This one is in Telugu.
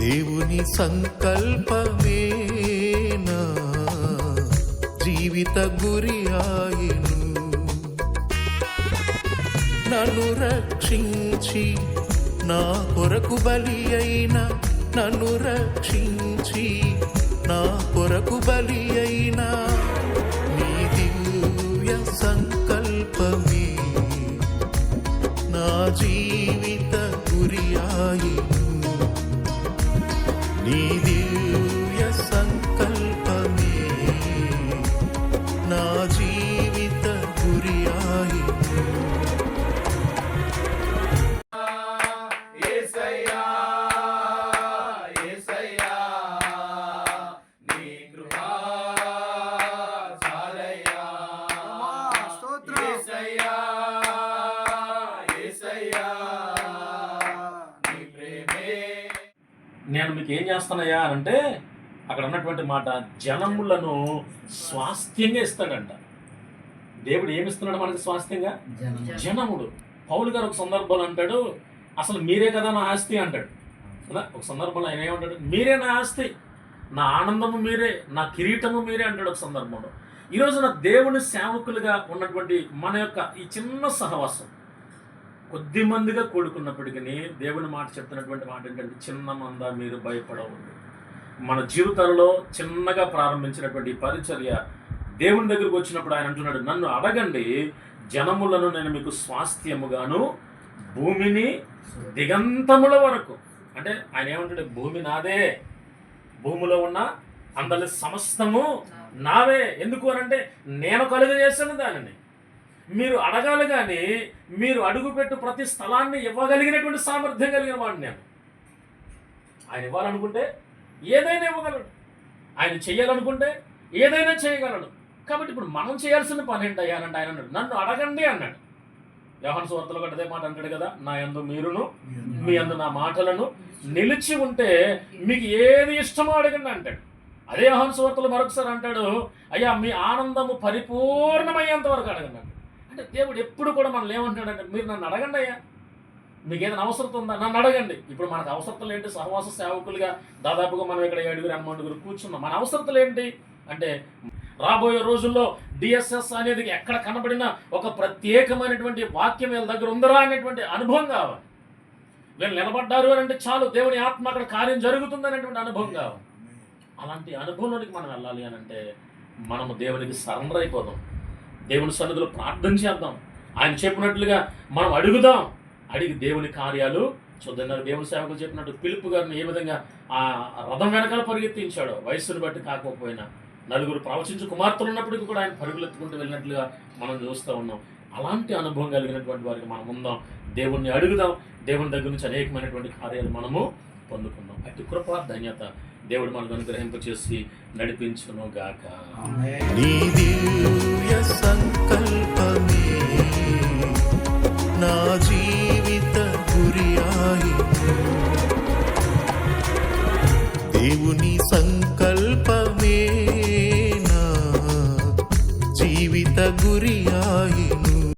దేవుని సంకల్పమేనా? జీవిత గురి ఆయను. నన్ను రక్షించి నా కొరకు బలి అయిన నన్ను రక్షించి నా కొరకు బలి అయిన నీ దివ్య సంకల్పమే. నా జీవిత గురి నేను మీకు ఏం చేస్తానయ్యా అని అంటే అక్కడ ఉన్నటువంటి మాట జనములను స్వాస్థ్యంగా ఇస్తాడంట. దేవుడు ఏమి ఇస్తున్నాడు మనకి స్వాస్థ్యంగా? జనముడు పౌలు గారు ఒక సందర్భంలో అంటాడు అసలు మీరే కదా నా ఆస్తి? అంటాడు. కదా? ఒక సందర్భంలో ఆయన ఏమంటాడు మీరే నా ఆస్తి. నా ఆనందము మీరే నా కిరీటము మీరే అంటాడు ఒక సందర్భంలో. ఈ రోజున దేవుని సేవకులుగా ఉన్నటువంటి మన యొక్క ఈ చిన్న సహవాసం కొద్ది మందిగా కూడుకున్నప్పటికీ దేవుని మాట చెప్తున్నటువంటి మాట ఏంటంటే చిన్న మంద మీరు భయపడవద్దు. మన జీవితాలలో చిన్నగా ప్రారంభించినటువంటి పరిచర్య దేవుని దగ్గరకు వచ్చినప్పుడు ఆయన అంటున్నాడు నన్ను అడగండి జనములను నేను మీకు స్వాస్థ్యముగాను భూమిని దిగంతముల వరకు. అంటే ఆయన ఏమంటాడు భూమి నాదే భూమిలో ఉన్న అందరి సమస్తము నావే. ఎందుకు అనంటే నేను కలుగు చేశాను దానిని. మీరు అడగాలి కానీ మీరు అడుగుపెట్టు ప్రతి స్థలాన్ని ఇవ్వగలిగినటువంటి సామర్థ్యం కలిగిన వాడిని నేను. ఆయన ఇవ్వాలనుకుంటే ఏదైనా ఇవ్వగలడు. ఆయన చేయాలనుకుంటే ఏదైనా చేయగలడు. కాబట్టి ఇప్పుడు మనం చేయాల్సిన పని ఏంటి అయ్యానంటే ఆయన అన్నాడు. నన్ను అడగండి అన్నాడు. యోహాను సువార్తలో కట్టదే అదే మాట అంటాడు కదా నా యందు మీరును మీ అందు నా మాటలను నిలిచి ఉంటే మీకు ఏది ఇష్టమో అడగండి అంటాడు. అదే యోహాను సువార్తలు మరొకసారి అంటాడు అయ్యా మీ ఆనందము పరిపూర్ణమయ్యేంత వరకు అడగండి అంటాడు. అంటే దేవుడు ఎప్పుడు కూడా మనల్ని ఏమంటాడంటే మీరు నన్ను అడగండి అయ్యా. మీకు ఏదైనా అవసరం ఉందా? నన్ను అడగండి. ఇప్పుడు మనకు అవసరతలు ఏంటి? సహవాస సేవకులుగా దాదాపుగా మనం ఇక్కడ ఏడుగురు అమ్మడుగురు కూర్చున్నాం. మన అవసరతలు ఏంటి? అంటే రాబోయే రోజుల్లో డిఎస్ఎస్ అనేది ఎక్కడ కనబడినా ఒక ప్రత్యేకమైనటువంటి వాక్యం వీళ్ళ దగ్గర ఉందరా అనేటువంటి అనుభవం కావాలి. వీళ్ళు నిలబడ్డారు అని అంటే చాలు దేవుని ఆత్మ అక్కడ కార్యం జరుగుతుంది అనేటువంటి అనుభవం కావాలి. అలాంటి అనుభవంలోనికి మనం వెళ్ళాలి అని అంటే మనము దేవునికి సరెండర్ అయిపోదాం. దేవుని సన్నిధిలో ప్రార్థన చేద్దాం. ఆయన చెప్పినట్లుగా మనం అడుగుదాం. అడిగి దేవుని కార్యాలు చూద్దాం. దేవుని సేవకులు చెప్పినట్టు పిలుపు గారిని ఏ విధంగా ఆ రథం వెనకాల పరిగెత్తించాడో వయస్సును బట్టి కాకపోయినా నలుగురు ప్రవచించు కుమార్తెలు ఉన్నప్పటికీ కూడా ఆయన పరుగులెత్తుకుంటూ వెళ్ళినట్లుగా మనం చూస్తూ ఉన్నాం. అలాంటి అనుభవం కలిగినటువంటి వారికి మనం ఉందాం. దేవుణ్ణి అడుగుదాం. దేవుని దగ్గర నుంచి అనేకమైనటువంటి కార్యాలు మనము పొందుకుందాం. అట్టి కృప ధన్యత దేవుడు మనకు అనుగ్రహింపచేసి నడిపించును గాక నీ దివ్య